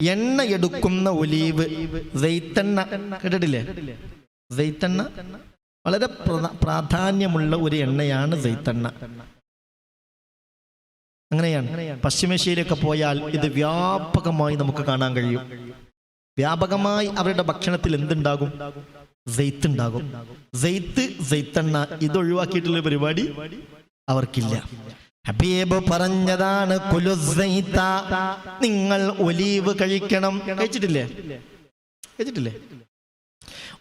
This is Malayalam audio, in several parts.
എണ്ണ എടുക്കുന്ന ഒലീവ് വെയ്ത്തെണ്ണ. കേട്ടിട്ടില്ലേ? വെയ്ത്തെണ്ണ വളരെ പ്രാധാന്യമുള്ള ഒരു എണ്ണയാണ് വെയ്ത്തെണ്ണ. അങ്ങനെയാണ്. പശ്ചിമേഷ്യയിലൊക്കെ പോയാൽ ഇത് വ്യാപകമായി നമുക്ക് കാണാൻ കഴിയും. വ്യാപകമായി അവരുടെ ഭക്ഷണത്തിൽ എന്തുണ്ടാകും? സെയ്ത്ത് ഉണ്ടാകും സെയ്ത്ത് സെയ്ത്തെണ്ണ ഇത് ഒഴിവാക്കിയിട്ടുള്ള പരിപാടി അവർക്കില്ല. ഹബീബ് പറഞ്ഞതാണ് നിങ്ങൾ ഒലീവ് കഴിക്കണം. കഴിച്ചിട്ടില്ലേ? കഴിച്ചിട്ടില്ലേ?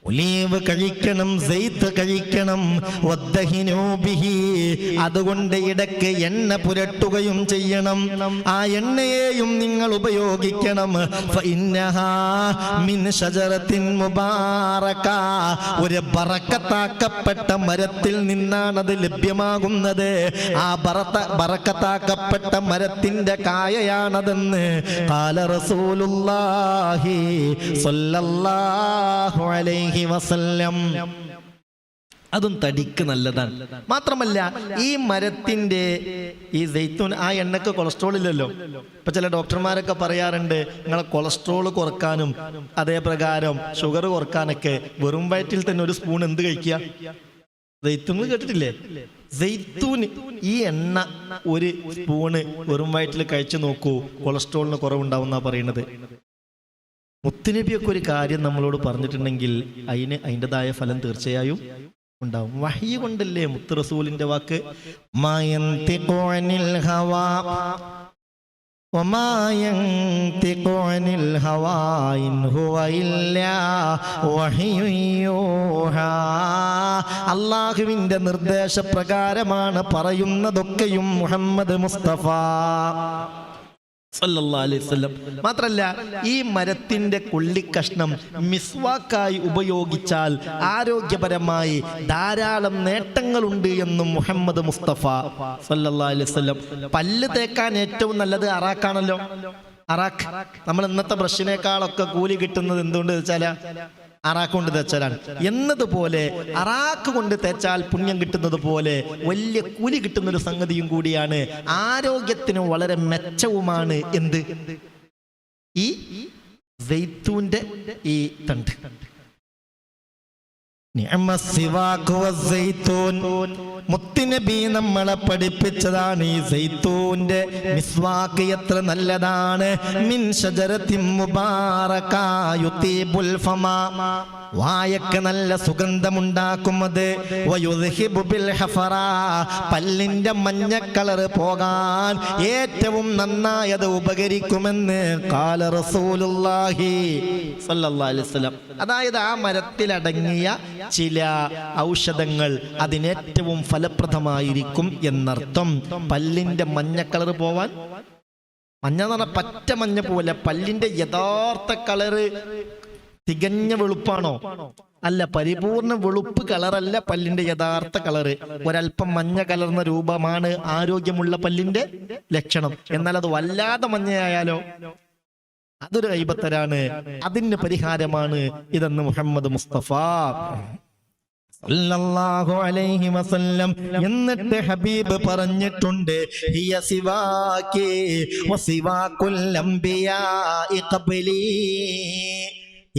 ഒലീവ് കഴിക്കണം സെയ്ത്ത് കഴിക്കണം. അതുകൊണ്ട് ഇടയ്ക്ക് എണ്ണ പുരട്ടുകയും ചെയ്യണം ആ എണ്ണയെയും നിങ്ങൾ ഉപയോഗിക്കണം. ഒരു ബറക്കത്താക്കപ്പെട്ട മരത്തിൽ നിന്നാണ് അത് ലഭ്യമാകുന്നത് ആ ബറത്ത ബറക്കത്താക്കപ്പെട്ട മരത്തിന്റെ കായയാണതെന്ന് കാല റസൂലുള്ളാഹി സ്വല്ലല്ലാഹു അലൈഹി വസല്ലം. അതും തടിക്ക് നല്ലതാണ്. മാത്രമല്ല ഈ മരത്തിന്റെ ഈ ജെയ്ത്തൂൻ ആ എണ്ണക്ക് കൊളസ്ട്രോൾ ഇല്ലല്ലോ. ഇപ്പൊ ചില ഡോക്ടർമാരൊക്കെ പറയാറുണ്ട് നിങ്ങളെ കൊളസ്ട്രോൾ കുറക്കാനും അതേപ്രകാരം ഷുഗർ കുറക്കാനൊക്കെ വെറും വയറ്റിൽ തന്നെ ഒരു സ്പൂൺ എന്ത് കഴിക്കുക? ജെയ്ത്തൂൺ കേട്ടിട്ടില്ലേ? ജെയ്ത്തൂൻ ഈ എണ്ണ ഒരു സ്പൂണ് വെറും വയറ്റിൽ കഴിച്ചു നോക്കൂ കൊളസ്ട്രോളിന് കുറവുണ്ടാവുന്ന പറയുന്നത്. മുത്തുനബിയൊക്കെ ഒരു കാര്യം നമ്മളോട് പറഞ്ഞിട്ടുണ്ടെങ്കിൽ അതിന് അതിന്റെതായ ഫലം തീർച്ചയായും ഉണ്ടാവും. വഹി കൊണ്ടല്ലേ മുത്ത് റസൂലിന്റെ വാക്ക്? അള്ളാഹുവിന്റെ നിർദ്ദേശപ്രകാരമാണ് പറയുന്നതൊക്കെയും മുഹമ്മദ് മുസ്തഫ. അലൈഹി വസല്ലം. മാത്രല്ല ഈ മരത്തിന്റെ കൊള്ളിക്കഷ്ണം മിസ്വാക്കായി ഉപയോഗിച്ചാൽ ആരോഗ്യപരമായി ധാരാളം നേട്ടങ്ങളുണ്ട് എന്നും മുഹമ്മദ് മുസ്തഫ സല്ലല്ലാഹു അലൈഹി വസല്ലം. പല്ല് തേക്കാൻ ഏറ്റവും നല്ലത് അറാക്കാണല്ലോ അറാഖ് നമ്മൾ ഇന്നത്തെ ബ്രഷിനേക്കാളൊക്കെ കൂലി കിട്ടുന്നത് എന്തുകൊണ്ട് വെച്ചാൽ? കൊണ്ട് തേച്ചാലാണ് എന്നതുപോലെ അറാക്ക് കൊണ്ട് തേച്ചാൽ പുണ്യം കിട്ടുന്നത് പോലെ വലിയ കൂലി കിട്ടുന്ന ഒരു സംഗതിയും കൂടിയാണ് ആരോഗ്യത്തിന് വളരെ മെച്ചവുമാണ് എന്ത് ഈ ജെയ്ത്തൂന്റെ ഈ തണ്ട്. മുത്തുനബി നമ്മളെ പഠിപ്പിച്ചതാണ് ഈ സൈത്തൂന്റെ മിസ്വാക്ക് എത്ര നല്ലതാണ് മിൻ ഷജറത്തിൻ മുബാറക ഫമ. വായക്ക് നല്ല സുഗന്ധമുണ്ടാക്കുന്നത്. പല്ലിന്റെ മഞ്ഞ കളർ പോകാൻ ഏറ്റവും നന്നായത് ഉപകരിക്കുമെന്ന് കാല വസല്ലം അതായത് ആ മരത്തിലടങ്ങിയ ചില ഔഷധങ്ങൾ അതിനേറ്റവും ഫലപ്രദമായിരിക്കും എന്നർത്ഥം. പല്ലിന്റെ മഞ്ഞ കളർ പോവാൻ? മഞ്ഞ എന്ന് പറഞ്ഞാൽ പറ്റ മഞ്ഞ പോലെ. പല്ലിന്റെ യഥാർത്ഥ കളറ് തികഞ്ഞ വെളുപ്പാണോ? അല്ല പരിപൂർണ വെളുപ്പ് കളറല്ല പല്ലിന്റെ യഥാർത്ഥ കളറ്. ഒരല്പം മഞ്ഞ കലർന്ന രൂപമാണ് ആരോഗ്യമുള്ള പല്ലിന്റെ ലക്ഷണം. എന്നാൽ അത് വല്ലാതെ മഞ്ഞയായാലോ? അതൊരു കൈബത്തരാണ് അതിന് പരിഹാരമാണ് ഇതെന്ന് മുഹമ്മദ് മുസ്തഫ. വസല്ലം. എന്നിട്ട് ഹബീബ് പറഞ്ഞിട്ടുണ്ട് ഹിയ സിവാകി വസിവാകുൽ ഖബ്ലി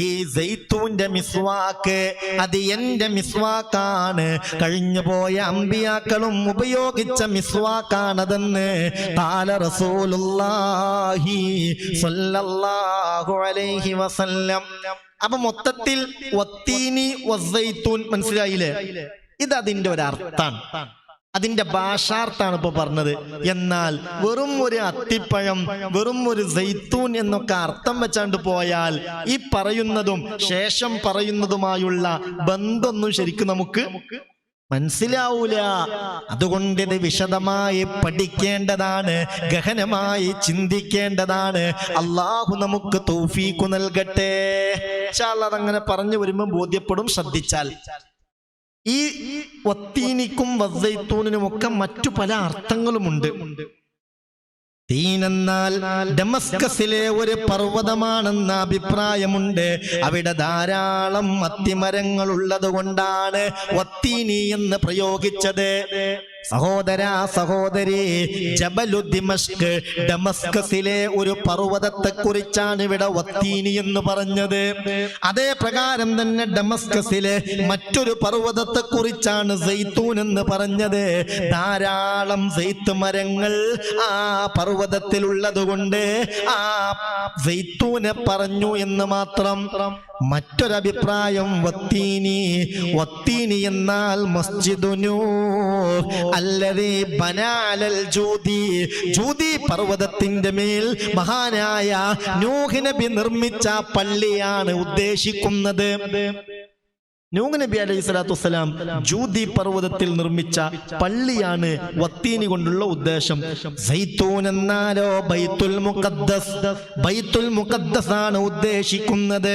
ഈ സൈത്തൂന്റെ മിസ്വാക്ക് അത് എന്റെ മിസ്വാക്കാണ്. കഴിഞ്ഞു പോയ അമ്പിയാക്കളും ഉപയോഗിച്ച മിസ്വാക്കാണതെന്ന് താല സ്വല്ലല്ലാഹു അലൈഹി വസല്ലം. അപ്പൊ മൊത്തത്തിൽ മനസ്സിലായില്ലേ? ഇത് അതിന്റെ ഒരു അതിന്റെ ഭാഷാർത്ഥാണ് ഇപ്പൊ പറഞ്ഞത്. എന്നാൽ വെറും ഒരു അത്തിപ്പഴം വെറും ഒരു സൈത്തൂൻ എന്നൊക്കെ അർത്ഥം വെച്ചാണ്ട് പോയാൽ ഈ പറയുന്നതും ശേഷം പറയുന്നതുമായുള്ള ബന്ധമൊന്നും ശരിക്കും നമുക്ക് മനസ്സിലാവൂല. അതുകൊണ്ട് ഇത് വിശദമായി പഠിക്കേണ്ടതാണ് ഗഹനമായി ചിന്തിക്കേണ്ടതാണ്. അള്ളാഹു നമുക്ക് തൗഫീഖു നൽകട്ടെ. അതങ്ങനെ പറഞ്ഞു വരുമ്പോൾ ബോധ്യപ്പെടും ശ്രദ്ധിച്ചാൽ. ഈ ഒത്തീനിക്കും വസ്സൈത്തൂണിനും ഒക്കെ മറ്റു പല അർത്ഥങ്ങളുമുണ്ട്. തീനെന്നാൽ ഡമസ്കസിലെ ഒരു പർവതമാണെന്ന അഭിപ്രായമുണ്ട്. അവിടെ ധാരാളം അത്തിമരങ്ങൾ ഉള്ളത് കൊണ്ടാണ് ഒത്തീനി എന്ന് പ്രയോഗിച്ചത്. സഹോദര സഹോദരി ജബലു ദിമഷ്ക് ഡമസ്കസിലെ ഒരു പർവതത്തെ കുറിച്ചാണ് ഇവിടെ വത്തീനി എന്ന് പറഞ്ഞത്. അതേ പ്രകാരം തന്നെ ഡമസ്കസിലെ മറ്റൊരു പർവതത്തെ കുറിച്ചാണ് സൈത്തൂൻ എന്ന് പറഞ്ഞത്. ധാരാളം സെയ്ത്ത് മരങ്ങൾ ആ പർവതത്തിലുള്ളത് കൊണ്ട് ആ സെയ്ത്തൂനെ പറഞ്ഞു എന്ന് മാത്രം മറ്റൊരഭിപ്രായം വത്തീനി. വത്തീനി എന്നാൽ മസ്ജിദുനൂ അല്ലതേ ബനാലൽ ജൂതി ജൂതി പർവതത്തിന്റെ മേൽ മഹാനായ നൂഹ് നബി നിർമ്മിച്ച പള്ളിയാണ് ഉദ്ദേശിക്കുന്നത്. നൂഹ് നബി അലൈഹി സ്വലാത്തു വസ്സലാം ജൂതി പർവതത്തിൽ നിർമ്മിച്ച പള്ളിയാണ് വത്തീനി കൊണ്ടുള്ള ഉദ്ദേശം. സൈത്തൂൻ എന്നാലോ ബൈത്തുൽ മുഖദ്ദസ്. ബൈത്തുൽ മുഖദ്ദസ് ആണ് ഉദ്ദേശിക്കുന്നത്.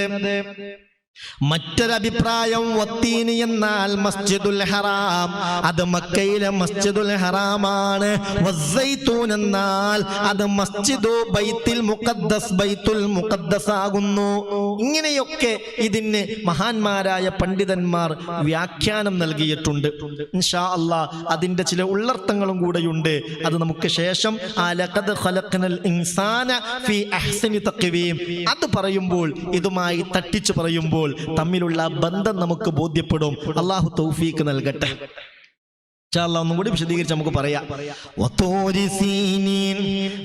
മറ്റൊരഭിപ്രായം വത്തീനി എന്നാൽ മസ്ജിദുൽ ഹറാം. അത് മക്കയിലെ മസ്ജിദുൽ ഹറാമാണ്. വസ്സൈത്തൂൻ എന്നാൽ അത് മസ്ജിദു ബൈത്തിൽ മുഖദ്ദസ് ബൈത്തുൽ മുഖദ്ദസ് ആകുന്നു. ഇങ്ങനെയൊക്കെ ഇതിന് മഹാന്മാരായ പണ്ഡിതന്മാർ വ്യാഖ്യാനം നൽകിയിട്ടുണ്ട്. ഇൻഷാ അല്ലാ അതിന്റെ ചില ഉള്ളർത്ഥങ്ങളും കൂടെയുണ്ട്. അത് നമുക്ക് ശേഷം ഇൻസാന ഫീ അഹ്സനി തക്കവീം അത് പറയുമ്പോൾ ഇതുമായി തട്ടിച്ചു പറയുമ്പോൾ തമ്മിലുള്ള ബന്ധം നമുക്ക് ബോധ്യപ്പെടും. അള്ളാഹു തൗഫീക്ക് നൽകട്ടെ. അല്ലാ ഒന്നും കൂടി വിശദീകരിച്ച് നമുക്ക് പറയാം.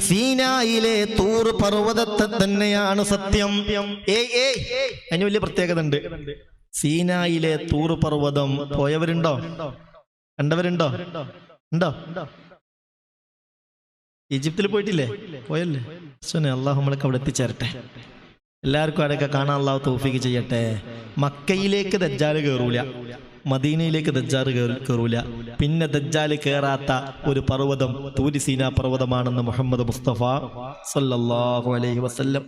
സീനായിലെ തൂർ പർവതത്തെ തന്നെയാണ് സത്യം. അതിന് വലിയ പ്രത്യേകത ഉണ്ട്. സീനായിലെ തൂർ പർവതം പോയവരുണ്ടോ? കണ്ടവരുണ്ടോ? ഉണ്ടോ? ഈജിപ്തിൽ പോയിട്ടില്ലേ? പോയല്ലേ? അള്ളാഹു നമ്മളൊക്കെ അവിടെ എത്തിച്ചേരട്ടെ എല്ലാവർക്കും അതൊക്കെ കാണാൻ അള്ളാഹു തോഫിക്ക് ചെയ്യട്ടെ? മക്കയിലേക്ക് ദജ്ജാൽ കയറൂല മദീനയിലേക്ക് ദജ്ജാറ് കയറൂല പിന്നെ ദജ്ജാൽ കയറാത്ത ഒരു പർവതം തൂരിസീന പർവതമാണെന്ന് മുഹമ്മദ് മുസ്തഫ സല്ലാഹു അലൈഹി വസല്ലം.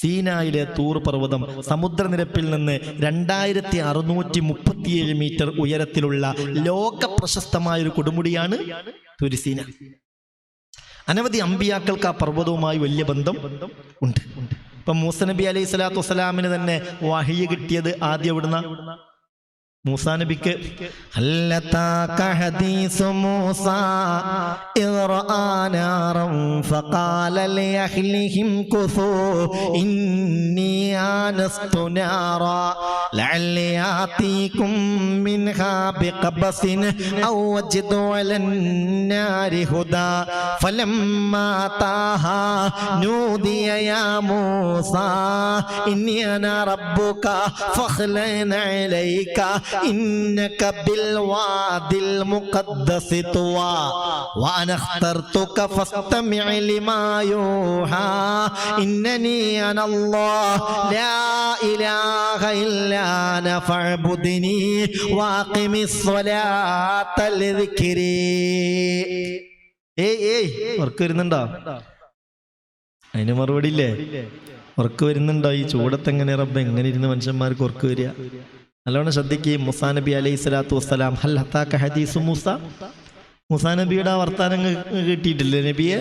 സീനായിലെ തൂർ പർവതം സമുദ്രനിരപ്പിൽ നിന്ന് രണ്ടായിരത്തി അറുന്നൂറ്റി മുപ്പത്തിയേഴ് മീറ്റർ ഉയരത്തിലുള്ള ലോക പ്രശസ്തമായ ഒരു കൊടുമുടിയാണ് തുരിസീന അനവധി അമ്പിയാക്കൾക്ക് ആ പർവതവുമായി വലിയ ബന്ധം ഉണ്ട് ഉണ്ട്. ഇപ്പൊ മൂസ നബി അലൈഹി സ്വലാത്തു വസ്സലാമിന് തന്നെ വഹിയ കിട്ടിയത് ആദ്യം എവിടുന്ന? മൂസാ നബിക്ക് ഹല്ലതാക ഹദീസു മൂസ ഇദ് റആ നാറൻ ഫഖാല ലിഅഹ്ലിഹിം കുസൂ ഇന്നി ആനസ്തു നാറാ ലഅല്ലി ആതീകും മിൻഹാ ബിഖബസിൻ ഔ അജിദു അലൻ നാരി ഹുദാ ഫലമ്മാ താഹാ നൂദിയ യാ മൂസാ ഇന്നി അനാ റബ്ബുക ഫഖ്ലന ഇലൈക إنك بالوادي المقدس طوى وأنا اخترتك فاستمع لما يوحى إنني أنا الله لا إله إلا أنا فاعبدني وأقم الصلاة لذكري ഏയ് ഏയ് ഉറക്കം വരുന്നുണ്ടോ അതിന് മറുപടി ഇല്ലേ ഉറക്കം വരുന്നുണ്ടോ ഈ ചൂടത്ത് എങ്ങനെ റബ്ബ് എങ്ങനെ ഇരുന്ന് മനുഷ്യന്മാർക്ക് ഉറക്കം വരിക നല്ലോണം ശ്രദ്ധിക്കുകയും മുസാ നബി അലൈഹി സ്വലാത്തു വസ്സലാം. ഹൽ ഹത്താക്ക ഹദീസു മൂസ? മുസാ നബിയുടെ വർത്താനം കിട്ടിയിട്ടില്ലേ നബിയെ?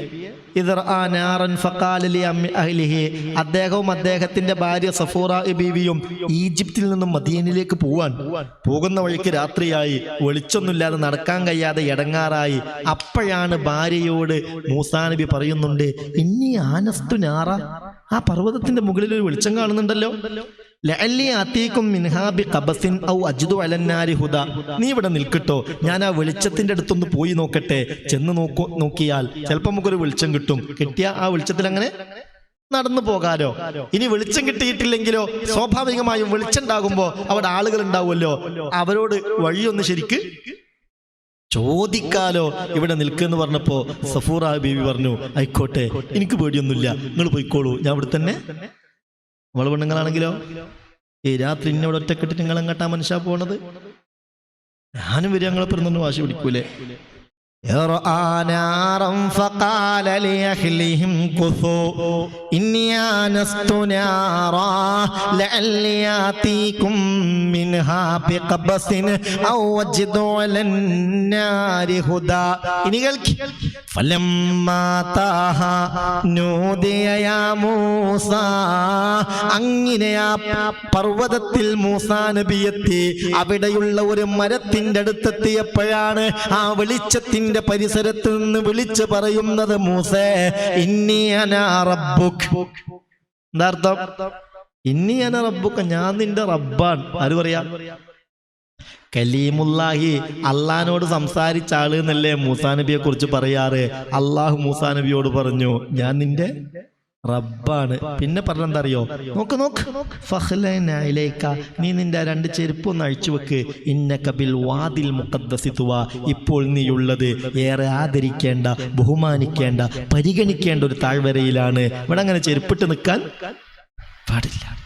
അദ്ദേഹവും അദ്ദേഹത്തിന്റെ ഭാര്യ സഫൂറ ബീവിയും ഈജിപ്തിൽ നിന്നും മദീനിലേക്ക് പോവാൻ. പോകുന്ന വഴിക്ക് രാത്രിയായി. വെളിച്ചൊന്നുമില്ലാതെ നടക്കാൻ കഴിയാതെ ഇടങ്ങാറായി അപ്പോഴാണ് ഭാര്യയോട് മൂസാ നബി പറയുന്നുണ്ട് ഇനി ആനസ്തു നാറ. ആ പർവതത്തിന്റെ മുകളിൽ ഒരു വെളിച്ചം കാണുന്നുണ്ടല്ലോ. ലഅല്ലി മിൻഹാബി ഔ അജ്ദു അലന്നാരി നീ ഇവിടെ നിൽക്കട്ടോ. ഞാൻ ആ വെളിച്ചത്തിന്റെ അടുത്തൊന്ന് പോയി നോക്കട്ടെ. ചെന്ന് നോക്കൂ നോക്കിയാൽ ചിലപ്പോൾ നമുക്കൊരു വെളിച്ചം കിട്ടും. കിട്ടിയ ആ വെളിച്ചത്തിൽ അങ്ങനെ നടന്നു പോകാലോ. ഇനി വെളിച്ചം കിട്ടിയിട്ടില്ലെങ്കിലോ സ്വാഭാവികമായും വെളിച്ചം ഉണ്ടാകുമ്പോ അവിടെ ആളുകൾ ഉണ്ടാവുമല്ലോ അവരോട് വഴിയൊന്ന് ശരിക്ക് ചോദിക്കാലോ. ഇവിടെ നിൽക്കുന്നു പറഞ്ഞപ്പോ സഫൂറ ബീവി പറഞ്ഞു ആയിക്കോട്ടെ എനിക്ക് പേടിയൊന്നുമില്ല. നിങ്ങൾ പോയിക്കോളൂ. ഞാൻ ഇവിടെ തന്നെ നമ്മള് പെണ്ണുങ്ങളാണെങ്കിലോ ഈ രാത്രി ഇന്നോട് ഒറ്റക്കെട്ട് നിങ്ങൾ എങ്ങട്ടാ മനുഷ്യ പോണത് ഞാനും വരിക ഞങ്ങളെ പെരുന്നു വാശി പിടിക്കൂലേ يرأى نارا فقال لأهلهم كثوا إني آنست نارا لعلي آتيكم منها بقبس أو أجد على النار هدى അങ്ങനെ ആ പർവതത്തിൽ മൂസാ നബിയെത്തി. അവിടെയുള്ള ഒരു മരത്തിന്റെ അടുത്തെത്തിയപ്പോഴാണ് ആ വെളിച്ചത്തിന്റെ പരിസരത്ത് നിന്ന് വിളിച്ച് പറയുന്നത് മൂസേ ഇന്നിയനാ റബ്ബുക്. ഇന്നിയന റബ്ബുക്ക ഞാൻ നിന്റെ റബ്ബാണ്. ആര് പറയാ? കലീമുല്ലാഹി അള്ളഹാനോട് സംസാരിച്ച ആൾ എന്നല്ലേ മൂസാ നബിയെ കുറിച്ച് പറയാറ്? അള്ളാഹു മൂസാ നബിയോട് പറഞ്ഞു ഞാൻ നിന്റെ റബ്ബാണ്. പിന്നെ പറഞ്ഞെന്തറിയോ നോക്ക് നോക്ക്. നീ നിന്റെ രണ്ട് ചെരുപ്പ് ഒന്ന് അഴിച്ചു വെക്ക്. ഇന്ന കബിൽ വാതിൽ മുഖദ്സിത്തുവ ഇപ്പോൾ നീയുള്ളത് ഏറെ ആദരിക്കേണ്ട ബഹുമാനിക്കേണ്ട പരിഗണിക്കേണ്ട ഒരു താഴ്വരയിലാണ്. ഇവിടെ അങ്ങനെ ചെരുപ്പിട്ട് നിൽക്കാൻ പാടില്ല.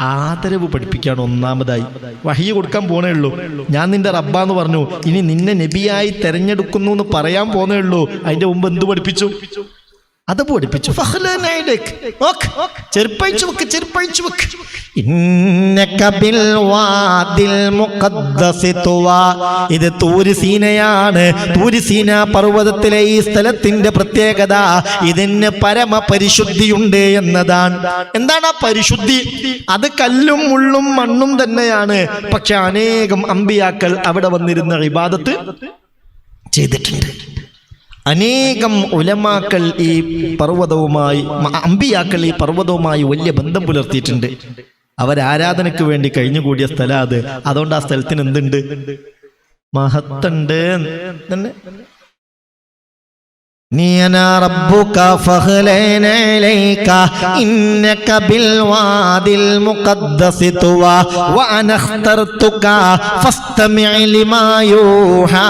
ആദരവ് പഠിപ്പിക്കുകയാണ് ഒന്നാമതായി. വഹിയ കൊടുക്കാൻ പോണേ ഉള്ളൂ. ഞാൻ നിന്റെ റബ്ബാന്ന് പറഞ്ഞു. ഇനി നിന്നെ നബിയായി തെരഞ്ഞെടുക്കുന്നു എന്ന് പറയാൻ പോണേ ഉള്ളൂ. അതിന്റെ മുമ്പ് എന്ത് പഠിപ്പിച്ചു? അത് പഠിപ്പിച്ചു. ചെരുപ്പഴിച്ചു വെക്ക് ചെരുപ്പഴിച്ചു വെക്ക്. ഇത് തൂരിസീനയാണ് തൂരിസീന പർവതത്തിലെ ഈ സ്ഥലത്തിന്റെ പ്രത്യേകത. ഇതിന് പരമ പരിശുദ്ധിയുണ്ട് എന്നതാണ്. എന്താണ് ആ പരിശുദ്ധി? അത് കല്ലും മുള്ളും മണ്ണും തന്നെയാണ്. പക്ഷെ അനേകം അമ്പിയാക്കൾ അവിടെ വന്നിരുന്ന ഇബാദത്ത് ചെയ്തിട്ടുണ്ട്. അനേകം ഉലമാക്കൾ ഈ പർവതവുമായി അമ്പിയാക്കൾ ഈ പർവതവുമായി വലിയ ബന്ധം പുലർത്തിയിട്ടുണ്ട്. അവരാരാധനയ്ക്ക് വേണ്ടി കഴിഞ്ഞുകൂടിയ സ്ഥലം അത്. അതുകൊണ്ട് ആ സ്ഥലത്തിന് എന്തുണ്ട്? മഹത്തുണ്ട് തന്നെ നീ അനാ റബ്ബുക ഫഹ്ലന ഇലൈക ഇന്നക ബിൽ വാദിൽ മുഖദ്ദസി തുവാ വഅന അഖ്തർതുക ഫസ്തമിഅ ലിമാ യൂഹാ.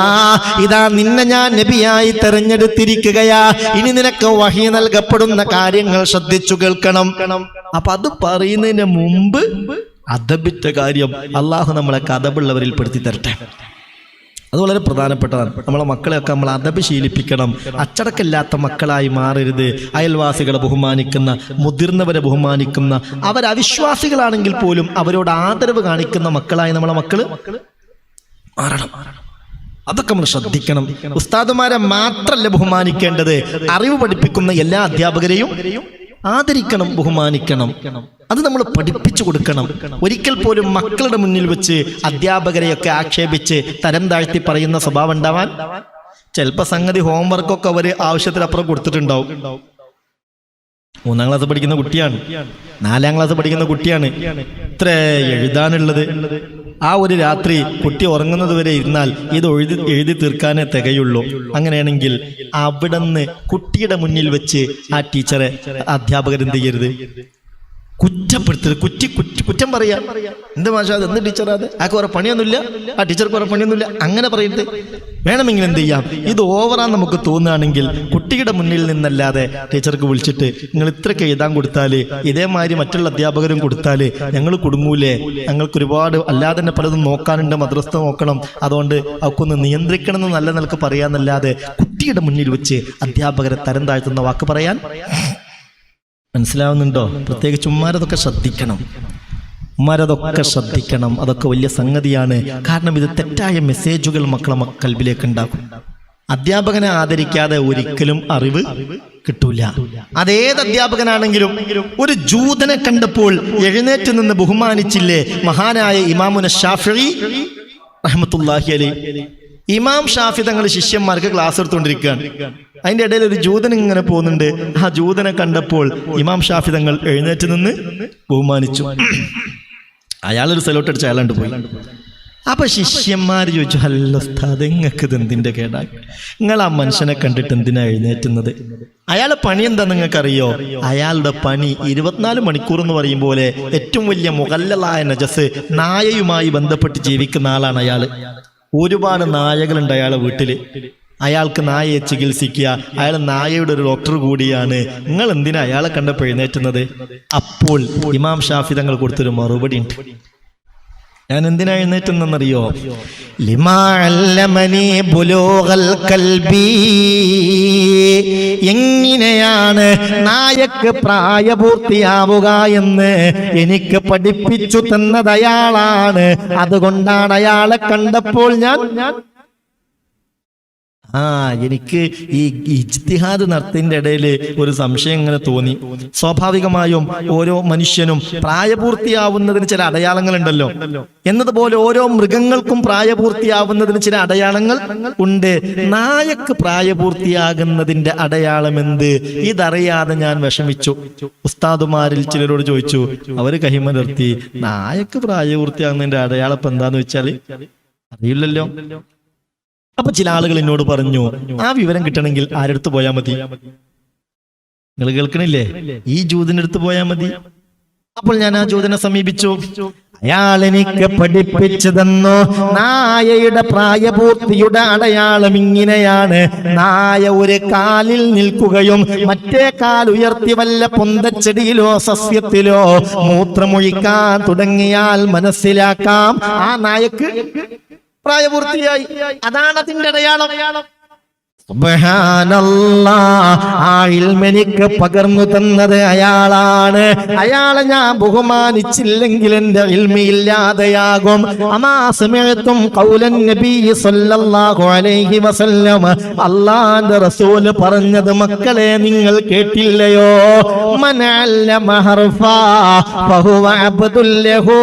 ഇതാ നിന്നെ ഞാൻ നബിയായി തെരഞ്ഞെടുത്തിരിക്കുകയാ. ഇനി നിനക്ക് വഹി നൽകപ്പെടുന്ന കാര്യങ്ങൾ ശ്രദ്ധിച്ചു കേൾക്കണം. അപ്പൊ അത് പറയുന്നതിന് മുമ്പ് അദബിറ്റ കാര്യം അള്ളാഹു നമ്മളെ കഥബുള്ളവരിൽ പെടുത്തി തരട്ടെ. അത് വളരെ പ്രധാനപ്പെട്ടതാണ്. നമ്മളെ മക്കളെയൊക്കെ നമ്മൾ അതപ് ശീലിപ്പിക്കണം. അച്ചടക്കമില്ലാത്ത മക്കളായി മാറരുത്. അയൽവാസികളെ ബഹുമാനിക്കുന്ന മുതിർന്നവരെ ബഹുമാനിക്കുന്ന അവർ അവിശ്വാസികളാണെങ്കിൽ പോലും അവരോട് ആദരവ് കാണിക്കുന്ന മക്കളായി നമ്മളെ മക്കൾ മാറണം. അതൊക്കെ നമ്മൾ ശ്രദ്ധിക്കണം. ഉസ്താദുമാരെ മാത്രല്ല ബഹുമാനിക്കേണ്ടത്? അറിവ് പഠിപ്പിക്കുന്ന എല്ലാ അധ്യാപകരെയും ആദരിക്കണം ബഹുമാനിക്കണം. അത് നമ്മൾ പഠിപ്പിച്ചു കൊടുക്കണം. ഒരിക്കൽ പോലും മക്കളുടെ മുന്നിൽ വെച്ച് അധ്യാപകരെയൊക്കെ ആക്ഷേപിച്ച് തരം താഴ്ത്തി പറയുന്ന സ്വഭാവം ഉണ്ടാവാൻ ചിലപ്പോ സംഗതി ഹോംവർക്കൊക്കെ അവർ ആവശ്യത്തിനപ്പുറം കൊടുത്തിട്ടുണ്ടാവും. മൂന്നാം ക്ലാസ് പഠിക്കുന്ന കുട്ടിയാണ്. നാലാം ക്ലാസ് പഠിക്കുന്ന കുട്ടിയാണ്. ഇത്ര എഴുതാനുള്ളത്. ആ ഒരു രാത്രി കുട്ടി ഉറങ്ങുന്നത് വരെ ഇരുന്നാൽ ഇത് എഴുതി എഴുതി തീർക്കാനേ തികയുള്ളൂ. അങ്ങനെയാണെങ്കിൽ അവിടുന്ന് കുട്ടിയുടെ മുന്നിൽ വെച്ച് ആ ടീച്ചറെ അധ്യാപകരെന്ത് ചെയ്യരുത്? കുറ്റപ്പെടുത്തരുത് കുറ്റി കുറ്റി കുറ്റം പറയാ. എന്ത് മാഷാ എന്ത് ടീച്ചറാ അത്? ആക്ക് കുറെ പണിയൊന്നുമില്ല? ആ ടീച്ചർക്ക് കുറെ പണിയൊന്നുമില്ല. അങ്ങനെ പറയരുത്. വേണമെങ്കിൽ എന്ത് ചെയ്യാം? ഇത് ഓവറാ നമുക്ക് തോന്നുകയാണെങ്കിൽ കുട്ടിയുടെ മുന്നിൽ നിന്നല്ലാതെ ടീച്ചർക്ക് വിളിച്ചിട്ട് നിങ്ങൾ ഇത്രയ്ക്ക് എഴുതാൻ കൊടുത്താൽ ഇതേമാതിരി മറ്റുള്ള അധ്യാപകരും കൊടുത്താൽ ഞങ്ങൾ കുടുങ്ങൂലേ? ഞങ്ങൾക്ക് ഒരുപാട് അല്ലാതെ തന്നെ പലതും നോക്കാനുണ്ട് മദ്രസ്ഥ നോക്കണം. അതുകൊണ്ട് അവക്കൊന്ന് നിയന്ത്രിക്കണം എന്ന് നല്ല നിലയ്ക്ക് പറയാന്നല്ലാതെ കുട്ടിയുടെ മുന്നിൽ വെച്ച് അധ്യാപകരെ തരം താഴ്ത്തുന്ന വാക്ക് പറയാൻ? മനസ്സിലാവുന്നുണ്ടോ? പ്രത്യേകിച്ച് ഉമ്മാരതൊക്കെ ശ്രദ്ധിക്കണം. ഉമ്മാരതൊക്കെ ശ്രദ്ധിക്കണം. അതൊക്കെ വലിയ സംഗതിയാണ്. കാരണം ഇത് തെറ്റായ മെസ്സേജുകൾ മക്കളെ കൽബിലേക്ക് ഉണ്ടാക്കും. അധ്യാപകനെ ആദരിക്കാതെ ഒരിക്കലും അറിവ് കിട്ടൂല. അതേത് അധ്യാപകനാണെങ്കിലും ഒരു ജൂതനെ കണ്ടപ്പോൾ എഴുന്നേറ്റ് നിന്ന് ബഹുമാനിച്ചില്ലേ മഹാനായ ഇമാമുന ഷാഫി റഹ്മത്തുല്ലാഹി അലി ഇമാം ഷാഫി തങ്ങൾ ശിഷ്യന്മാർക്ക് ക്ലാസ് എടുത്തുകൊണ്ടിരിക്കുകയാണ് അതിന്റെ ഇടയിൽ ഒരു ജൂതൻ ഇങ്ങനെ പോകുന്നുണ്ട്. ആ ജൂതനെ കണ്ടപ്പോൾ ഇമാം ഷാഫി തങ്ങൾ എഴുന്നേറ്റ് നിന്ന് ബഹുമാനിച്ചു. അയാളൊരു സെലോട്ട് അടിച്ച് അയാളുണ്ട് പോയി. അപ്പൊ ശിഷ്യന്മാർ ചോദിച്ചു അല്ല ഉസ്താദ് നിങ്ങൾക്ക് ഇത് എന്തിന്റെ കേടാ? നിങ്ങൾ ആ മനുഷ്യനെ കണ്ടിട്ട് എന്തിനാ എഴുന്നേറ്റുന്നത്? അയാളെ പണി എന്താ നിങ്ങൾക്കറിയോ അയാളുടെ പണി ഇരുപത്തിനാല് മണിക്കൂർ എന്ന് പറയും പോലെ ഏറ്റവും വലിയ മുകല്ലലായ നജസ് നായയുമായി ബന്ധപ്പെട്ട് ജീവിക്കുന്ന ആളാണ് അയാൾ. ഒരുപാട് നായകളുണ്ട് അയാളെ വീട്ടിൽ. അയാൾക്ക് നായയെ ചികിത്സിക്കുക. അയാൾ നായയുടെ ഒരു ഡോക്ടർ കൂടിയാണ്. നിങ്ങൾ എന്തിനാ അയാളെ കണ്ടപ്പോൾ എഴുന്നേറ്റുന്നത്? അപ്പോൾ ഇമാം ഷാഫി തങ്ങൾ കൊടുത്തൊരു മറുപടി ഉണ്ട്. ഞാൻ എന്തിനാ എഴുന്നേറ്റെന്നറിയോ കൽബി. എങ്ങനെയാണ് നായക്ക് പ്രായപൂർത്തിയാവുക എന്ന് എനിക്ക് പഠിപ്പിച്ചു തന്നത് അയാളാണ് അതുകൊണ്ടാണ് അയാളെ കണ്ടപ്പോൾ ഞാൻ ആ എനിക്ക് ഈ ഇജ്തിഹാദ് നടത്തിന്റെ ഇടയിൽ ഒരു സംശയം ഇങ്ങനെ തോന്നി. സ്വാഭാവികമായും ഓരോ മനുഷ്യനും പ്രായപൂർത്തിയാവുന്നതിന് ചില അടയാളങ്ങൾ ഉണ്ടല്ലോ എന്നതുപോലെ ഓരോ മൃഗങ്ങൾക്കും പ്രായപൂർത്തിയാവുന്നതിന് ചില അടയാളങ്ങൾ ഉണ്ട്. നായക്ക് പ്രായപൂർത്തിയാകുന്നതിന്റെ അടയാളം എന്ത് ഇതറിയാതെ ഞാൻ വിഷമിച്ചു. ഉസ്താദുമാരിൽ ചിലരോട് ചോദിച്ചു അവർ കഹിമ നിർത്തി നായക്ക് പ്രായപൂർത്തിയാകുന്നതിന്റെ അടയാളം എന്താന്ന് വെച്ചാൽ? അറിയില്ലല്ലോ. അപ്പൊ ചില ആളുകൾ എന്നോട് പറഞ്ഞു ആ വിവരം കിട്ടണമെങ്കിൽ ആരെടുത്ത് പോയാൽ മതി? നിങ്ങൾ കേൾക്കണില്ലേ? ഈ ജൂതിന്റെ അടുത്ത് പോയാൽ മതി. അപ്പോൾ ഞാൻ ആ ജൂതനെ സമീപിച്ചു. അയാൾ എനിക്ക് പഠിപ്പിച്ചതന്ന നായയുടെ പ്രായപൂർത്തിയുടെ അടയാളം ഇങ്ങനെയാണ്. നായ ഒരു കാലിൽ നിൽക്കുകയും മറ്റേ കാൽ ഉയർത്തി വല്ല പൊന്തച്ചെടിയിലോ സസ്യത്തിലോ മൂത്രമൊഴിക്കാൻ തുടങ്ങിയാൽ മനസ്സിലാക്കാം. ആ നായക്ക് പ്രായപൂർത്തിയായി അതാണ് അതിന്റെ അടയാളം. ഇൽമെനിക്ക് പകർന്നു തന്നത് അയാളാണ്. അയാളെ ഞാൻ ബഹുമാനിച്ചില്ലെങ്കിൽ എന്റെ ഇൽമിയില്ലാതെയാകും അമാസമയത്തും കൗലൻ നബി സല്ലല്ലാഹു അലൈഹി വസല്ലം അള്ളാന്റെ റസൂൽ പറഞ്ഞത് മക്കളെ നിങ്ങൾ കേട്ടില്ലയോ? മനല്ല മഹർഫ ഫഹുവ അബ്ദുല്ലഹു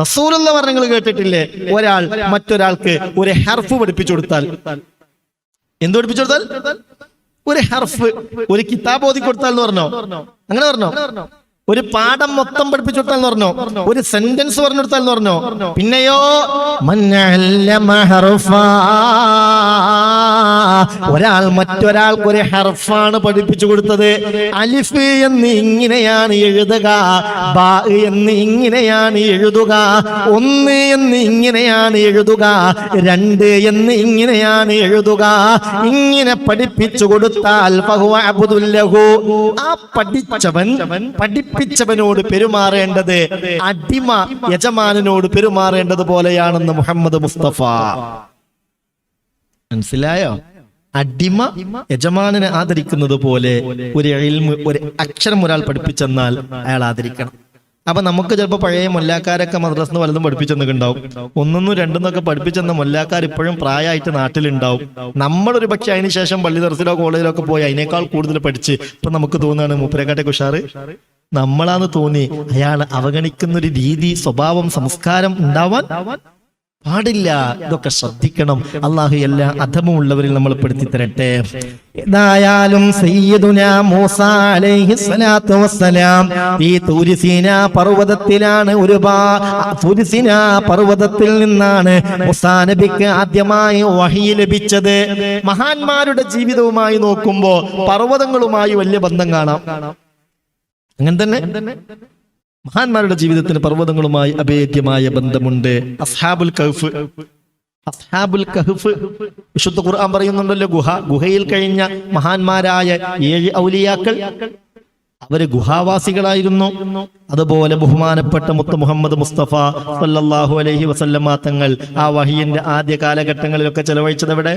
റസൂലുള്ള പറഞ്ഞങ്ങൾ കേട്ടിട്ടില്ലേ? ഒരാൾ മറ്റൊരാൾക്ക് ഒരു ഹർഫ് പഠിപ്പിച്ചു കൊടുത്താൽ. എന്ത് പഠിപ്പിച്ചു കൊടുത്താൽ? ഒരു ഹർഫ്. ഒരു കിതാബ് ഓതി കൊടുത്താൽ എന്ന് പറഞ്ഞോ? അങ്ങനെ പറഞ്ഞോ? ഒരു പാഠം മൊത്തം പഠിപ്പിച്ചു കൊടുത്താൽ പറഞ്ഞോ? ഒരു സെന്റൻസ് പറഞ്ഞു? കൊടുത്താൽ എന്ന് പറഞ്ഞോ പിന്നെയോ. ഒരാൾ മറ്റൊരാൾക്ക് ഒരു ഹർഫാണ് പഠിപ്പിച്ചു കൊടുത്തത് അലിഫ് എന്ന് ഇങ്ങനെയാണ് എഴുതുക ബാ എന്ന് ഇങ്ങനെയാണ് എഴുതുക ഒന്ന് എന്ന് ഇങ്ങനെയാണ് എഴുതുക രണ്ട് എന്ന് ഇങ്ങനെയാണ് എഴുതുക. ഇങ്ങനെ പഠിപ്പിച്ചു കൊടുത്താൽ ആ പഠിച്ചവൻ പഠിപ്പിച്ചവനോട് പെരുമാറേണ്ടത് അടിമ യജമാനോട് പെരുമാറേണ്ടത് പോലെയാണെന്ന് മുഹമ്മദ് മുസ്തഫ. മനസ്സിലായോ? അടിമ യജമാനനെ ആദരിക്കുന്നത് പോലെ ഒരു ഒരു അക്ഷരം ഒരാൾ പഠിപ്പിച്ചെന്നാൽ അയാൾ ആദരിക്കണം. അപ്പൊ നമുക്ക് ചിലപ്പോൾ പഴയ മൊല്ലാക്കാരൊക്കെ മദ്രസ്ന്ന് വലതും പഠിപ്പിച്ചെന്നുണ്ടാവും ഒന്നൊന്നും രണ്ടെന്നൊക്കെ പഠിപ്പിച്ചെന്ന മൊല്ലാക്കാർ ഇപ്പോഴും പ്രായമായിട്ട് നാട്ടിലുണ്ടാവും. നമ്മളൊരു പക്ഷെ അതിന് ശേഷം പള്ളി ദർസിലോ കോളേജിലോ ഒക്കെ പോയി അതിനേക്കാൾ കൂടുതൽ പഠിച്ച് ഇപ്പൊ നമുക്ക് തോന്നുകയാണ് മൂപ്പരക്കാട്ടെ കുഷാറ് നമ്മളാന്ന് തോന്നി അയാൾ അവഗണിക്കുന്ന ഒരു രീതി സ്വഭാവം സംസ്കാരം ഉണ്ടാവാൻ പാടില്ല. ഇതൊക്കെ ശ്രദ്ധിക്കണം. അള്ളാഹു എല്ലാ അധമുള്ളവരിൽ നമ്മൾ പെടുത്തി തരട്ടെ. ഏതായാലും ഈ തൂരിസീന പർവതത്തിലാണ് ഒരുപാട് പർവതത്തിൽ നിന്നാണ് മൂസാ നബിക്ക് ആദ്യമായി വഹി ലഭിച്ചത്. മഹാന്മാരുടെ ജീവിതവുമായി നോക്കുമ്പോ പർവതങ്ങളുമായി വലിയ ബന്ധം കാണാം. അങ്ങനെ തന്നെ മഹാന്മാരുടെ ജീവിതത്തിന് പർവതങ്ങളുമായി അഭേദ്യമായ ബന്ധമുണ്ട്. അസ്ഹാബുൽ കഹ്ഫ്. അസ്ഹാബുൽ കഹ്ഫ്. വിശുദ്ധ ഖുർആൻ പറയുന്നുണ്ടല്ലോ ഗുഹ ഗുഹയിൽ കഴിഞ്ഞ മഹാന്മാരായ ഏഴ് ഔലിയാക്കൾ അവർ ഗുഹാവാസികളായിരുന്നു. അതുപോലെ ബഹുമാനപ്പെട്ട മുത്ത മുഹമ്മദ് മുസ്തഫ സല്ലാഹു അലഹി വസല്ലമ്മ തങ്ങൾ ആ വഹിയന്റെ ആദ്യ കാലഘട്ടങ്ങളിലൊക്കെ ചെലവഴിച്ചത് എവിടെ?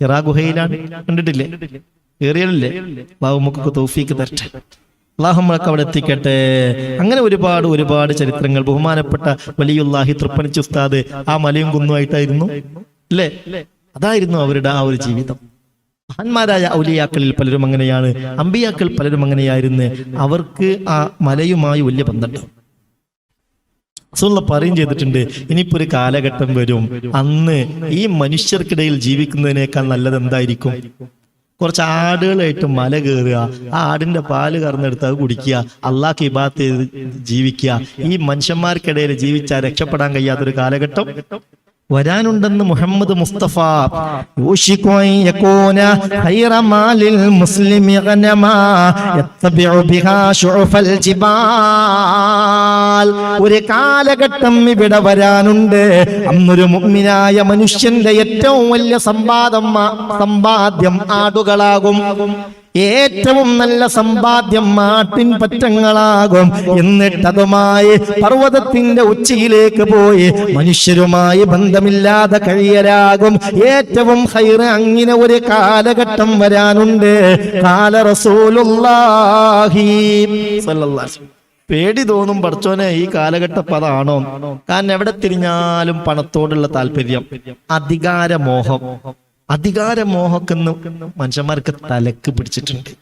ഹിറാ ഗുഹയിലാണ്. കണ്ടിട്ടില്ലേ? ഏറിയല്ലേ ബാബു നമുക്ക് തൗഫീക്ക് തരട്ടെ. അള്ളാഹു നമ്മളൊക്കെ അവിടെ എത്തിക്കട്ടെ. അങ്ങനെ ഒരുപാട് ഒരുപാട് ചരിത്രങ്ങൾ. ബഹുമാനപ്പെട്ട വലിയുല്ലാഹി തൃപ്പനിച്ച് ഉസ്താദ് ആ മലയും കുന്നുമായിട്ടായിരുന്നു. അല്ലേ അതായിരുന്നു അവരുടെ ആ ഒരു ജീവിതം. മഹാന്മാരായ ഔലിയാക്കളിൽ പലരും അങ്ങനെയാണ്. അമ്പിയാക്കൾ പലരും അങ്ങനെയായിരുന്നു. അവർക്ക് ആ മലയുമായി വലിയ ബന്ധമുണ്ട്. റസൂലുള്ള പറയും ചെയ്തിട്ടുണ്ട് ഇനിയിപ്പോ ഒരു കാലഘട്ടം വരും. അന്ന് ഈ മനുഷ്യർക്കിടയിൽ ജീവിക്കുന്നതിനേക്കാൾ നല്ലത് എന്തായിരിക്കും? കുറച്ച് ആടുകളായിട്ട് മല കയറുക. ആ ആടിന്റെ പാൽ കറന്നെടുത്ത് അത് കുടിക്കുക. അള്ളാഹ് ഇബാത്ത് ജീവിക്കുക. ഈ മനുഷ്യന്മാർക്കിടയിൽ ജീവിച്ചാൽ രക്ഷപ്പെടാൻ കഴിയാത്തൊരു കാലഘട്ടം വരാനുണ്ടെന്ന് മുഹമ്മദ് മുസ്തഫ. ഒരു കാലഘട്ടം ഇവിടെ വരാനുണ്ട്. അന്നൊരു മുഅ്മിനായ മനുഷ്യന്റെ ഏറ്റവും വലിയ സമ്പാദം സമ്പാദ്യം ആടുകളാകും. ഏറ്റവും നല്ല സമ്പാദ്യം മാട്ടിൻ പറ്റങ്ങളാകും. എന്നിട്ടതുമായി പർവതത്തിന്റെ ഉച്ചയിലേക്ക് പോയി മനുഷ്യരുമായി ബന്ധമില്ലാതെ കഴിയലാകും. ഏറ്റവും ഹൈറ് അങ്ങനെ ഒരു കാലഘട്ടം വരാനുണ്ട്. കാല റസൂലുള്ളാഹി പേടി തോന്നും പഠിച്ചോനെ ഈ കാലഘട്ട പദാണോ കാരണം എവിടെ തിരിഞ്ഞാലും പണത്തോടുള്ള താല്പര്യം അധികാരമോഹം. അധികാരമോഹക്കെന്ന് മനുഷ്യന്മാർക്ക് തലക്ക് പിടിച്ചിട്ടുണ്ട്.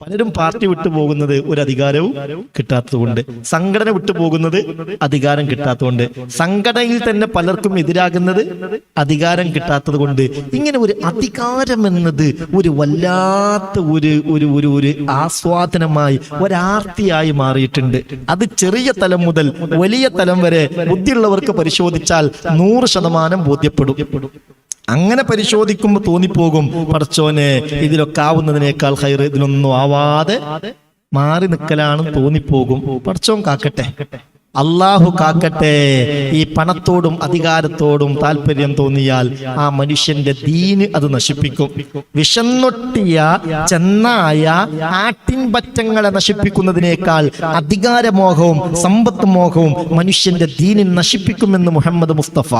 പലരും പാർട്ടി വിട്ടു പോകുന്നത് ഒരു അധികാരവും കിട്ടാത്തതുകൊണ്ട് സംഘടന വിട്ടു പോകുന്നത് അധികാരം കിട്ടാത്തതുകൊണ്ട് സംഘടനയിൽ തന്നെ പലർക്കും എതിരാകുന്നത് അധികാരം കിട്ടാത്തത് കൊണ്ട് ഇങ്ങനെ ഒരു അധികാരം എന്നത് ഒരു വല്ലാത്ത ഒരു ഒരു ഒരു ഒരു ആസ്വാദനമായി ഒരാർത്തിയായി മാറിയിട്ടുണ്ട്. അത് ചെറിയ തലം മുതൽ വലിയ തലം വരെ ബുദ്ധിയുള്ളവർക്ക് പരിശോധിച്ചാൽ നൂറ് ശതമാനം ബോധ്യപ്പെടും. അങ്ങനെ പരിശോധിക്കുമ്പോൾ തോന്നിപ്പോകും. പടച്ചോനെ ഇതിലൊക്കെ ആവുന്നതിനേക്കാൾ ഹൈർ ഇതിനൊന്നും ആവാതെ മാറി നിൽക്കലാണ് തോന്നിപ്പോകും. പടച്ചോൻ കാക്കട്ടെ. അള്ളാഹു കാക്കട്ടെ. ഈ പണത്തോടും അധികാരത്തോടും താല്പര്യം തോന്നിയാൽ ആ മനുഷ്യന്റെ ദീന് അത് നശിപ്പിക്കും. വിഷന്നൊട്ടിയ ചെന്നായ ആട്ടിൻപറ്റങ്ങളെ നശിപ്പിക്കുന്നതിനേക്കാൾ അധികാരമോഹവും സമ്പത്ത് മോഹവും മനുഷ്യന്റെ ദീനിൽ നശിപ്പിക്കുമെന്ന് മുഹമ്മദ് മുസ്തഫ.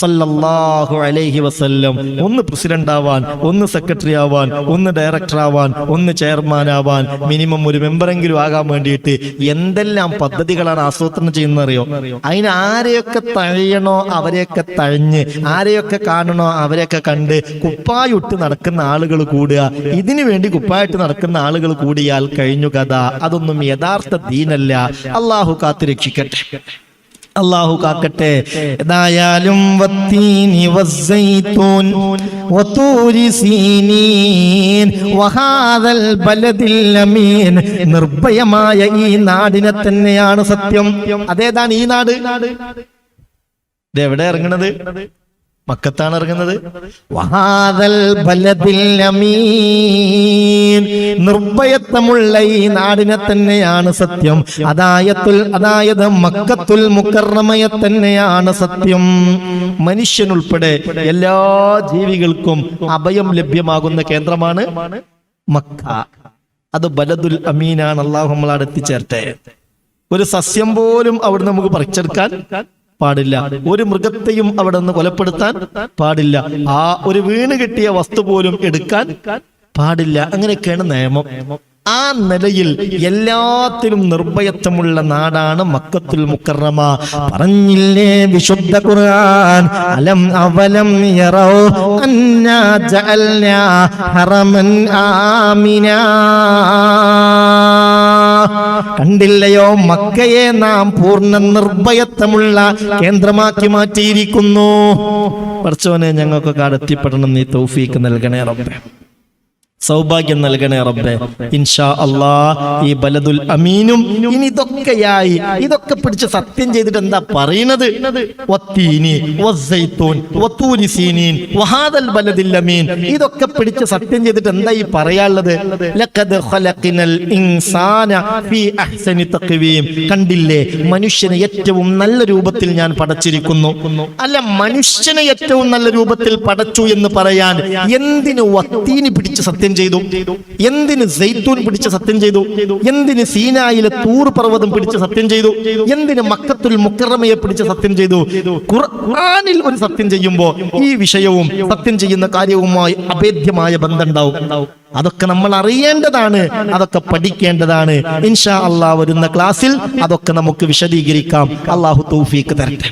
സല്ലല്ലാഹു അലൈഹി വസല്ലം. ഒന്ന് പ്രസിഡന്റ് ആവാൻ ഒന്ന് സെക്രട്ടറി ആവാൻ ഒന്ന് ഡയറക്ടർ ആവാൻ ഒന്ന് ചെയർമാൻ ആവാൻ മിനിമം ഒരു മെമ്പറെങ്കിലും ആകാൻ വേണ്ടിയിട്ട് എന്തെല്ലാം പദ്ധതികളാണ് ആസൂത്രണം ചെയ്യുന്നറിയോ അതിന് ആരെയൊക്കെ തഴയണോ അവരെയൊക്കെ തഴഞ്ഞ് ആരെയൊക്കെ കാണണോ അവരെയൊക്കെ കണ്ട് കുപ്പായിട്ട് നടക്കുന്ന ആളുകൾ കൂടുക. ഇതിനു വേണ്ടി കുപ്പായിട്ട് നടക്കുന്ന ആളുകൾ കൂടിയാൽ കഴിഞ്ഞു കഥ. അതൊന്നും യഥാർത്ഥ ദീനല്ല. അള്ളാഹു കാത്തു രക്ഷിക്കട്ടെ അള്ളാഹു കാക്കട്ടെ. ഏതായാലും വഹാദൽ അമീൻ. നിർഭയമായ ഈ നാടിനെ തന്നെയാണ് സത്യം. അതേതാണ് ഈ നാട്? ഇതെവിടെ ഇറങ്ങണത്? മക്കത്താണ് ഇറങ്ങുന്നത്? വഹാദൽ ബലദിൽ അമീൻ. നിർഭയത്വമുള്ള ഈ നാടിനെ തന്നെയാണ് സത്യം. അതായത്തുൽ അതായത് മക്കത്തുൽ മുക്കർണമയ തന്നെയാണ് സത്യം. മനുഷ്യനുൾപ്പെടെ എല്ലാ ജീവികൾക്കും അഭയം ലഭ്യമാകുന്ന കേന്ദ്രമാണ് മക്ക. അത് ബലദുൽ അമീനാണ്. അള്ളാഹു നമ്മളവിടെ എത്തിച്ചേർത്തെ ഒരു സസ്യം പോലും അവിടെ നമുക്ക് പറിച്ചെടുക്കാൻ പാടില്ല. ഒരു മൃഗത്തെയും അവിടെ നിന്ന് കൊലപ്പെടുത്താൻ പാടില്ല. ആ ഒരു വീണ് കിട്ടിയ വസ്തു പോലും എടുക്കാൻ പാടില്ല. അങ്ങനെയൊക്കെയാണ് നിയമം. ആ നിലയിൽ എല്ലാത്തിലും നിർഭയത്വമുള്ള നാടാണ് മക്കത്തുൽ മുക്കറമ. പറഞ്ഞില്ലേ വിശുദ്ധ ഖുർആൻ? അലം അവലം യറൗ അന്നാ ജഅൽനാ ഹറമൻ ആമിനാ. കണ്ടില്ലയോ മക്കയെ നാം പൂർണ നിർഭയത്വമുള്ള കേന്ദ്രമാക്കി മാറ്റിയിരിക്കുന്നു. പറച്ചോനെ ഞങ്ങൾക്കൊക്കെ അടുത്തിപ്പെടണം. നീ തൗഫീക്ക് നൽകണേ റബ്ബേ. സൗഭാഗ്യം നൽകണേ റബ്ബെ. ഇൻഷാ അള്ളാ ഈ ബലദുൽ അമീനും ഇനി ഇതൊക്കെയായി ഇതൊക്കെ പിടിച്ച് സത്യം ചെയ്തിട്ട് എന്താ പറയുന്നത്? ഇതൊക്കെ പിടിച്ച് സത്യം ചെയ്തിട്ട് എന്താ ഈ പറയാനുള്ളത്? കണ്ടില്ലേ? മനുഷ്യനെ ഏറ്റവും നല്ല രൂപത്തിൽ ഞാൻ പടച്ചിരിക്കുന്നു. അല്ല മനുഷ്യനെ ഏറ്റവും നല്ല രൂപത്തിൽ പടച്ചു എന്ന് പറയാൻ എന്തിനു വത്തീനി പിടിച്ച് സത്യം ചെയ്തു? എന്തിന് സൈത്തൂൻ പിടിച്ച സത്യം ചെയ്തു? എന്തിന് സീനായിലെ തൂർ പർവതം പിടിച്ച സത്യം ചെയ്തു? എന്തിന് മക്കത്തുൽ മുക്കറമയെ പിടിച്ച സത്യം ചെയ്തു? ഖുർആനിൽ ഒരു സത്യം ചെയ്യുമ്പോൾ ഈ വിഷയവും സത്യം ചെയ്യുന്ന കാര്യവുമായി അഭേദ്യമായ ബന്ധം ഉണ്ടാവും അതൊക്കെ നമ്മൾ അറിയേണ്ടതാണ് അതൊക്കെ പഠിക്കേണ്ടതാണ്. ഇൻഷാ അള്ളാഹ് വരുന്ന ക്ലാസ്സിൽ അതൊക്കെ നമുക്ക് വിശദീകരിക്കാം. അള്ളാഹു തൗഫീക്ക് തരട്ടെ.